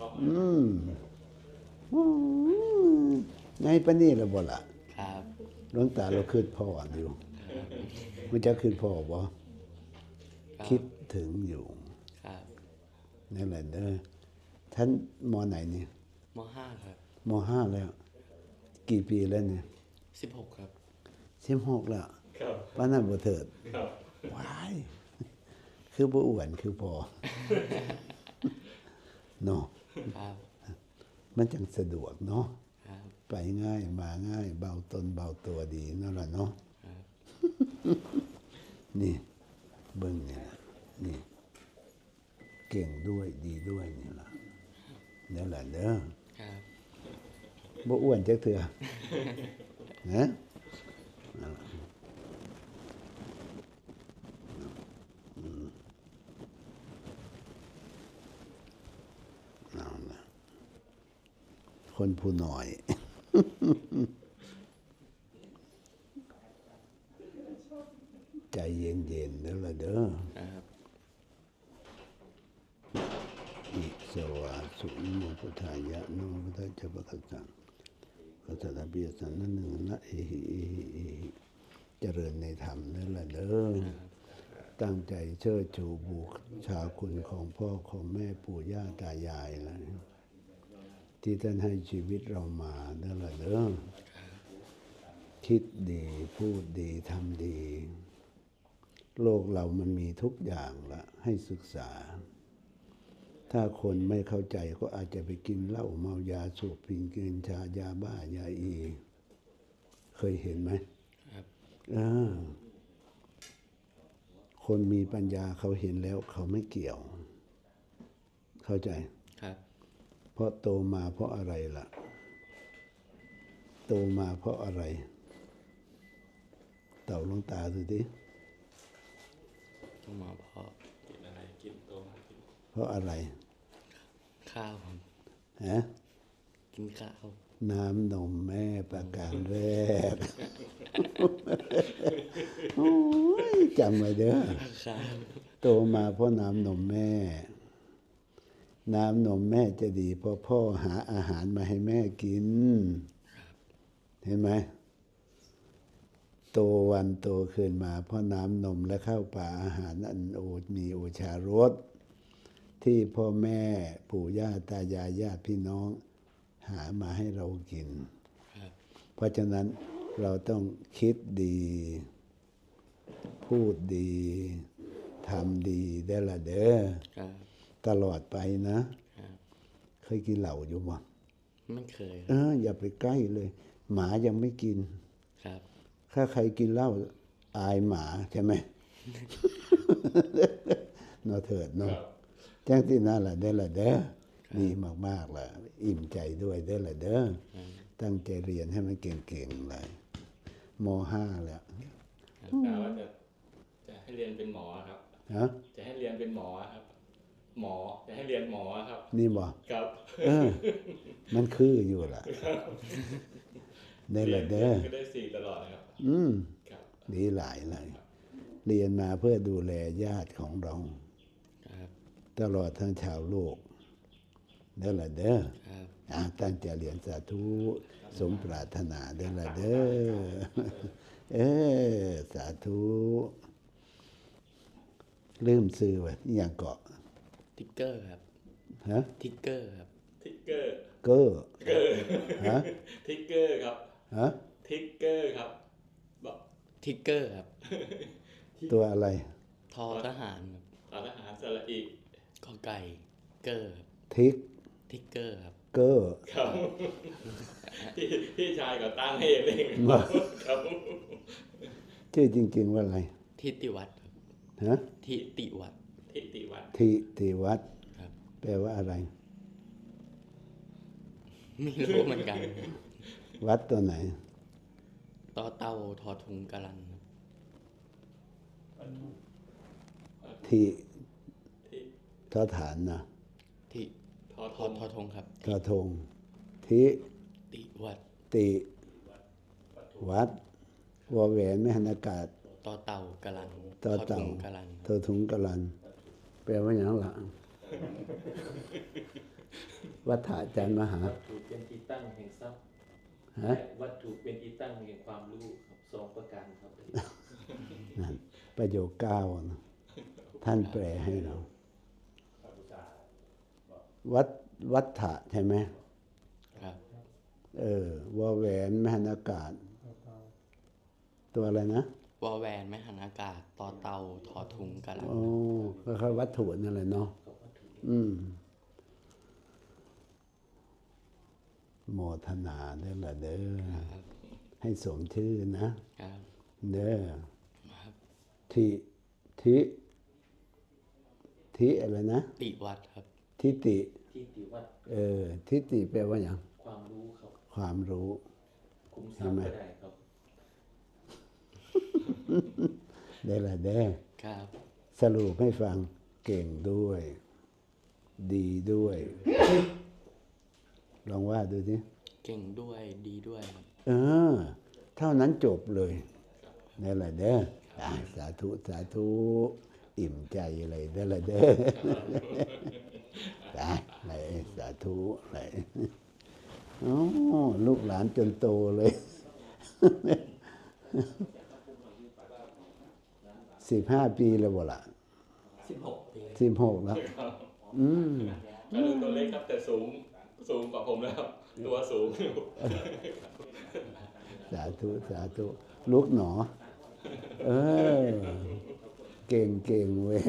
ประมาณอืมอืมในปานนี้ละบ่ล่ะครับหลวงตาเราคืดพ่ออยู่มันจะคืดพ่อบ่รับคิดถึงอยู่ครับนั่นแหละเด้อท่านมไหนเนี่ยมห้าครับมห้าแล้ว กี่ปีแล้วเนี่ยสิบหกครับสิบหกแล้วครับป้านั่นบ่เถิดครับว้ายคือบ่อ้วนคือพอเนาะครับ มันจังสะดวกเนาะครับไปง่ายมาง่าย เบาตนเบาตัวดีนั่นแหละเนาะครับนี่เบิ่งนี่ล่ะนี่ เก่งด้วยดีด้วยนี่ล่ะนั่นแหละเด้อครับบ่อ้วนจักเถื่อฮะนั่นล่ะอืมเอาล่ะ คนผู้น้อยใจเย็นๆเด้อละเด้อครับอิสวาสุนิโมพุทธายะโนพุทธเจ้าปะคัสสังกัสสะเบียสันนั่นหนึ่งนะเอหิเอหิเอหิเจริญในธรรมนั่นแหละเด้อตั้งใจเชิดชูบูชาคุณของพ่อของแม่ปู่ย่าตายายนะ ที่ท่านให้ชีวิตเรามานั่นแหละเด้อคิดดีพูดดีทำดี โลกเรามันมีทุกอย่างละให้ศึกษา ถ้าคนไม่เข้าใจก็อาจจะไปกินเหล้าเมายาสูบปิงกินชายาบ้ายาอี เคยเห็นไหมครับอ่าคนมีปัญญาเขาเห็นแล้วเขาไม่เกี่ยว เข้าใจค รับเพราะโตมาเพราะอะไรล่ะ โตมาเพราะอะไร เต่าหลวงตาดูดิต้องมาเพราะกินอะไรกินโตมากินเพราะอะไร ข้าวครับฮะกินข้าว น้ำนมแม่ประการแรกโอ้ยจำไว้เด้อครับโตมาเพราะน้ำนมแม่ น้ำนมแม่จะดีเพราะพ่อหาอาหารมาให้แม่กิน เห็นไหมโตวันโตขึ้นมาเพราะน้ำนมและข้าวปลาอาหารอันโอมีโอชารสที่พ่อแม่ปู่ย่าตายายญาติพี่น้อง หามาให้เรากินครับเพราะฉะนั้นเราต้องคิดดี พูดดีทำดีได้ละเด้อครับ ตลอดไปนะครับเคยกินเหล้าอยู่บ่ไม่เคยคเอรับออย่าไปใกล้เลย หมายังไม่กิน ครับ ถ้าใครกินเหล้าอายหมาใช่ไหมเนาะเถิดคเนาะรับแจ้งที่นั่นแหละได้ละเด้อดีมากๆล่ะ อิ่มใจด้วยได้ละเด้อตั้งใจเรียนให้มันเก่งๆเลยมห้าแล้วกะว่าจะจะให้เรียนเป็นหมอครับ ฮะ จะให้เรียนเป็นหมอครับ หมอจะให้เรียนหมอครับ นี่บอกครับเออ มันคืออยู่ล่ะได้ละเด้อก็ได้สี่ตลอดครับ อืมครับดีหลายเลยเรียนมาเพื่อดูแลญาติของเราครับตลอดทั้งชาวโลกได้ละเด้อครับอ่าตั้งใจเรียนสาธุสมปรารถนาได้ละเด้อเออสาธุลืมซื้อไว้อหย่างเกาะ ทิกเกอร์ครับฮะทิกเกอร์ครับทิกเกอร์เกอร์ฮะทิกเกอร์ครับฮะทิกเกอร์ครับบอกทิกเกอร์ครับ ตัวอะไร ทอทหารครับสารทหารสระอีกอไก่เกอร์ครับทิกทิกเกอร์ครับเกอร์ครับพี่พี่ชายก็ตั้งให้เองว่าครับชื่อจริง ๆ ว่าอะไรทิติวัฒน์ครับฮะทิติวัฒน์ ทิติวัฒน์ทิติวัดครับแปลว่าอะไร ไม่รู้เหมือนกัน วัดตัวไหน ต่อเต่าทอทุงกะลันครับทิทิทอฐานนะทิทอททองทอทงครับทอทงทิติวัดติวัดวอแหวนไม่หันอากาศต่อเต่ากะลันต่อเต่าททุงกะลันทอทุงกะลันแป ลว่าอย่างหลังวัฏฏะอาจารย์มหา วัตถุเป็นที่ตั้งแห่งทรัพย์ฮะและวัตถุเป็นที่ตั้งแห่งความรู้ครับสองประการครับนั่นประโยคเก้านะท่านแปลให้เรา วัดวัฏฏะใช่ไหมครับ เออวอแหวนมหันอากาศ ตัวอะไรนะ วอแวนไม่หันอากาศต่อเตาทอทุงกะลันโอ้ก็คือวัตถุนั่นแหละเนาะกับวัตถุอืม โมทนาเด้อละเด้อครับให้สมชื่อนะครับเด้อครับทิทิทิอะไรนะติวัดครับ ทิติที่ติวัดเออทิติแปลว่าอย่างความรู้ครับ ความรู้คุ้มทรัพย์ก็ได้ครับ ได้ละเด้อครับ สรุปให้ฟังเก่งด้วย ดีด้วย ลองว่าดูสิเก่งด้วยดีด้วยครับเออ เท่านั้นจบเลยนี่แหละเด้ออะสาธุสาธุอิ่มใจเลยได้ละเด้อได้เลยสาธุเลยโอ้ลูกหลานจนโตเลย สิบห้าปีแล้วบ่ละสิบหกปีสิบหกแล้วอืมก็ดูตัวเล็กครับแต่สูงสูงกว่าผมแล้ว ตัวสูงอยู่สาธุสาธุลูกหนอ เออ เก่งเก่งเว้ย